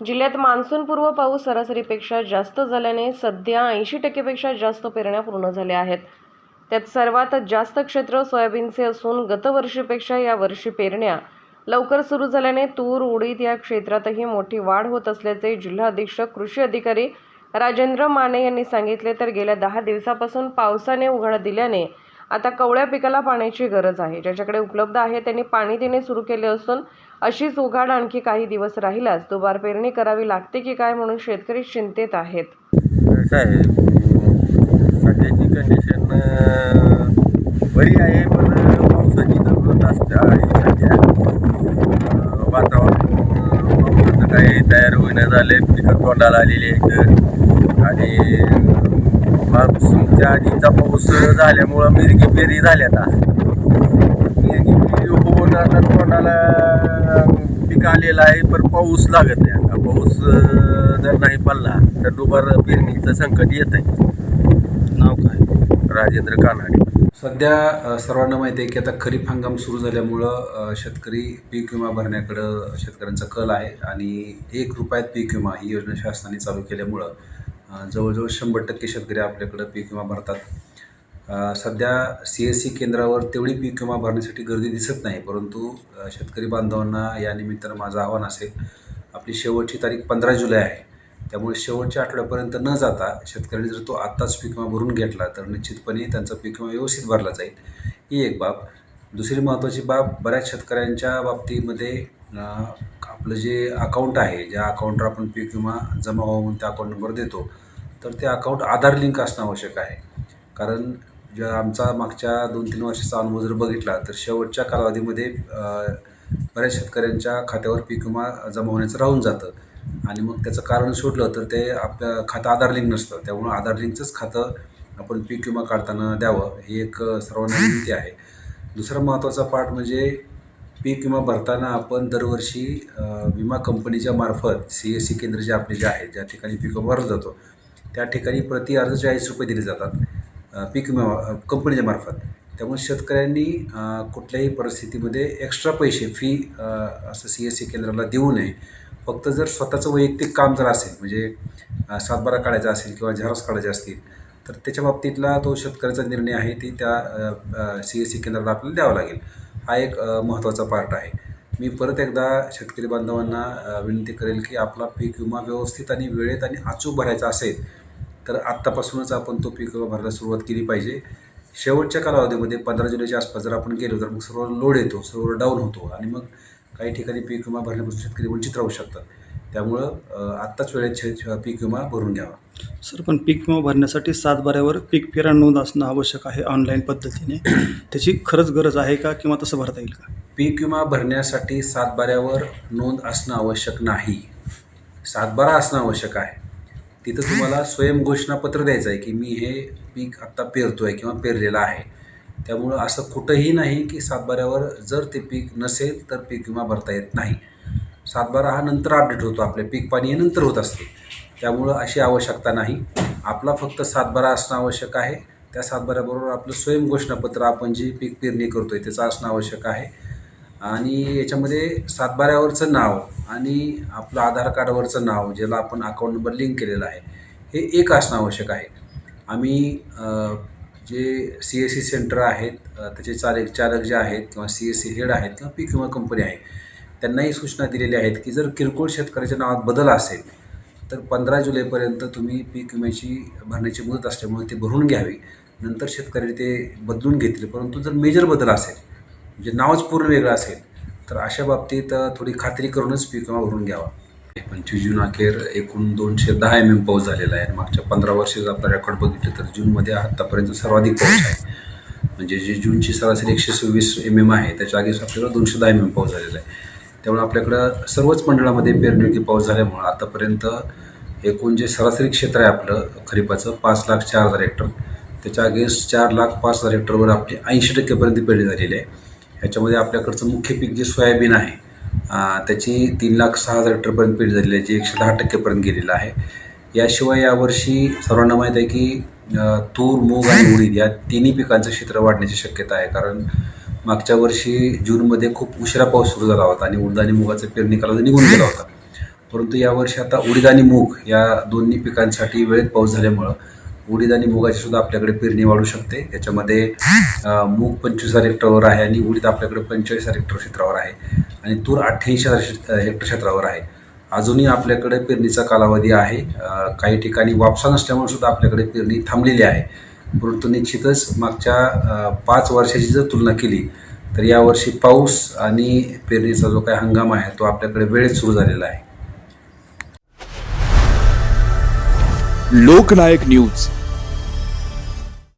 जिल्ह्यात मान्सूनपूर्व पाऊस सरासरीपेक्षा जास्त झाल्याने सध्या ऐंशी टक्केपेक्षा जास्त पेरण्या पूर्ण झाल्या आहेत. त्यात सर्वात जास्त क्षेत्र सोयाबीनचे असून गतवर्षीपेक्षा यावर्षी पेरण्या लवकर सुरू झाल्याने तूर उडीद या क्षेत्रातही मोठी वाढ होत असल्याचे जिल्हा अधीक्षक कृषी अधिकारी राजेंद्र माने यांनी सांगितले. तर गेल्या दहा दिवसापासून पावसाने उघाड दिल्याने आता कवळ्या पिकाला पाण्याची गरज आहे. ज्याच्याकडे उपलब्ध आहे त्यांनी पाणी देणे सुरू केले असून अशीच उघाड आणखी काही दिवस राहिल्यास दुबार पेरणी करावी लागते की काय म्हणून शेतकरी चिंतेत आहेत? काय सध्याची कंडिशन बरी आहे पण पावसाची जरूरत असते आणि सध्या वातावरण पावसाचं काही तयार होईना झाले पिकं तोंडाला आलेली आहेत. आणि मान्सूनच्या आधीचा पाऊस झाल्यामुळं मिरगी पेरी झाल्या आता मिरगी पेरी होऊन आता तोंडाला पीक आलेलं आहे पण पाऊस लागत नाही आता. पाऊस जर नाही पडला तर दुबार पेरणीचं संकट येत आहे नाव काय? राजेंद्र कानाडे सध्या सर्वांना माहिती आहे की आता खरीप हंगाम सुरू झाल्यामुळं शेतकरी पीक विमा भरण्याकडं शेतकऱ्यांचा कल आहे आणि एक रुपयात पीक विमा ही योजना शासनाने चालू केल्यामुळं जवळजवळ शंभर टक्के शेतकरी आपल्याकडं पीक विमा भरतात. सध्या सी एस सी केंद्रावर तेवढी पीक विमा भरण्यासाठी गर्दी दिसत नाही परंतु शेतकरी बांधवांना या निमित्तानं माझं आव्हान असेल आपली शेवटची तारीख पंधरा जुलै आहे. त्यामुळे शेवटच्या आठवड्यापर्यंत न जाता शेतकऱ्यांनी जर तो आत्ताच पीक विमा भरून घेतला तर निश्चितपणे त्यांचा पीक विमा व्यवस्थित भरला जाईल. ही एक बाब. दुसरी महत्त्वाची बाब बऱ्याच शेतकऱ्यांच्या बाबतीमध्ये आपलं जे अकाऊंट आहे ज्या अकाउंटवर आपण पीक विमा जमा व्हावा म्हणून त्या अकाउंट नंबर देतो तर ते अकाउंट आधार लिंक असणं आवश्यक आहे. कारण ज्या आमचा मागच्या दोन तीन वर्षाचा अनुभव जर बघितला तर शेवटच्या कालावधीमध्ये बऱ्याच शेतकऱ्यांच्या खात्यावर पीक विमा जमा होण्याचं राहून जातं. आणि मग त्याचं कारण शोधलं तर ते आपलं खातं आधार लिंक नसतं. त्यामुळं आधार लिंकचंच खातं आपण पीक विमा काढताना द्यावं ही एक सर्वांना विनंती आहे. दुसरा महत्त्वाचा पार्ट म्हणजे पीक विमा भरताना आपण दरवर्षी विमा कंपनीच्या मार्फत सी एस सी केंद्र जे आपले जे आहेत ज्या ठिकाणी पीक विमा भरला जातो त्या ठिकाणी प्रति अर्ज चाळीस रुपये दिले जातात पीक विमा कंपनीच्या मार्फत. त्यामुळे शेतकऱ्यांनी कुठल्याही परिस्थितीमध्ये एक्स्ट्रा पैसे फी असं सी एस सी केंद्राला देऊ नये. फक्त जर स्वतःचं वैयक्तिक काम जर असेल म्हणजे सातबारा काढायचा असेल किंवा झेरॉक्स काढायचे असतील तर त्याच्या बाबतीतला तो शेतकऱ्याचा निर्णय आहे ती त्या सी एस सी केंद्राला आपल्याला द्यावा लागेल. हा एक महत्त्वाचा पार्ट आहे. मी परत एकदा शेतकरी बांधवांना विनंती करेल की आपला पीक विमा व्यवस्थित आणि वेळेत आणि अचूक भरायचा असेल तर आत्तापासूनच आपण तो पीक विमा भरायला सुरुवात केली पाहिजे. शेवटच्या कालावधीमध्ये पंधरा जुलैच्या आसपास जर आपण गेलो तर मग सर्व लोड येतो सर्व डाऊन होतो आणि मग काही ठिकाणी पीक विमा भरण्यापासून शेतकरी वंचित राहू शकतात. त्यामुळं आत्ताच वेळेत पीक विमा भरून घ्यावा. सर पण पीक विमा भरण्यासाठी सातबाऱ्यावर पीक फेरा नोंद असणं आवश्यक आहे ऑनलाईन पद्धतीने. त्याची खरंच गरज आहे का किंवा तसं भरता येईल का? पीक विमा भरण्यासाठी सातबाऱ्यावर नोंद असणं आवश्यक नाही. सातबारा असणं आवश्यक आहे. तिथं तुम्हाला स्वयं घोषणापत्र द्यायचं आहे की मी हे पीक आत्ता पेरतो आहे किंवा पेरलेलं आहे. त्यामुळं असं कुठंही नाही की सातबाऱ्यावर जर ते पीक नसेल तर पीक विमा भरता येत नाही. सातबारा हा नंतर अपडेट होतो आपले पीक पाणी हे नंतर होत असते. त्यामुळं अशी आवश्यकता नाही. आपला फक्त सातबारा असणं आवश्यक आहे. त्या सातबाऱ्याबरोबर आपलं स्वयं घोषणापत्र आपण जी पीक पेरणी करतो आहे त्याचं असणं आवश्यक आहे. आणि याच्यामध्ये सातबाऱ्यावरचं नाव आणि आपलं आधार कार्डवरचं नाव ज्याला आपण अकाउंट नंबर लिंक केलेला आहे हे एक असणं आवश्यक आहे. आम्ही जे सी एस सी सेंटर आहेत त्याचे चालक चालक जे आहेत किंवा सी एस सी हेड आहेत किंवा पीक विमा कंपनी आहे त्यांनाही सूचना दिलेल्या आहेत की जर किरकोळ शेतकऱ्याच्या नावात बदल असेल तर पंधरा जुलैपर्यंत तुम्ही पीक विम्याची भरण्याची मुदत असल्यामुळे ते भरून घ्यावी. नंतर शेतकरी ते बदलून घेतील. परंतु जर मेजर बदल असेल म्हणजे नावच पूर्ण वेगळं असेल तर अशा बाबतीत थोडी खात्री करूनच पीक विमा भरून घ्यावा. पंचवीस जून अखेर एकूण दोनशे दहा एम एम पाऊस झालेला आहे. मागच्या पंधरा वर्षाचा आपला रेकॉर्ड बघितलं तर जूनमध्ये आत्तापर्यंत सर्वाधिक पाऊस आहे. म्हणजे जे जूनची सरासरी एकशे सव्वीस एम एम आहे त्याच्या आगीच आपल्याला दोनशे दहा एम एम पाऊस झालेला आहे. त्यामुळे आपल्याकडं सर्वच मंडळामध्ये पेरणीयोग्य पाऊस झाल्यामुळं आतापर्यंत एकूण जे सरासरी क्षेत्र आहे आपलं खरीपाचं पाच लाख चार हजार हेक्टर. त्याच्या अगेन्स्ट चार लाख पाच हजार हेक्टरवर आपली ऐंशी टक्केपर्यंत पेरणी झालेली आहे. ह्याच्यामध्ये आपल्याकडचं मुख्य पीक जे सोयाबीन आहे त्याची तीन लाख सहा हजार हेक्टरपर्यंत पेरणी झालेली आहे जी एकशे दहा टक्केपर्यंत गेलेलं आहे. याशिवाय यावर्षी सर्वांना माहीत आहे की तूर मूग आणि उडीद या तिन्ही पिकांचं क्षेत्र वाढण्याची शक्यता आहे. कारण मागच्या वर्षी जूनमध्ये खूप उशिरा पाऊस सुरू झाला होता आणि उडीद आणि मुगाचा पेरणी कालावधी निघून गेला होता. परंतु यावर्षी आता उडीद आणि मूग या दोन्ही पिकांसाठी वेळेत पाऊस झाल्यामुळं उडीद आणि मुगाची सुद्धा आपल्याकडे पेरणी वाढू शकते. याच्यामध्ये मूग पंचवीस हजार हेक्टरवर आहे आणि उडीद आपल्याकडे पंचेचाळीस हजार हेक्टर क्षेत्रावर आहे आणि तूर अठ्ठ्याऐंशी हजार हेक्टर क्षेत्रावर आहे. अजूनही आपल्याकडे पेरणीचा कालावधी आहे. काही ठिकाणी वापसा नसल्यामुळे सुद्धा आपल्याकडे पेरणी थांबलेली आहे. परंतु निश्चितच मागच्या पाच वर्षाची जर तुलना केली तर यावर्षी पाऊस आणि पेरणीचा जो काही हंगाम आहे तो आपल्याकडे वेळेत सुरू झालेला आहे. लोकनायक न्यूज.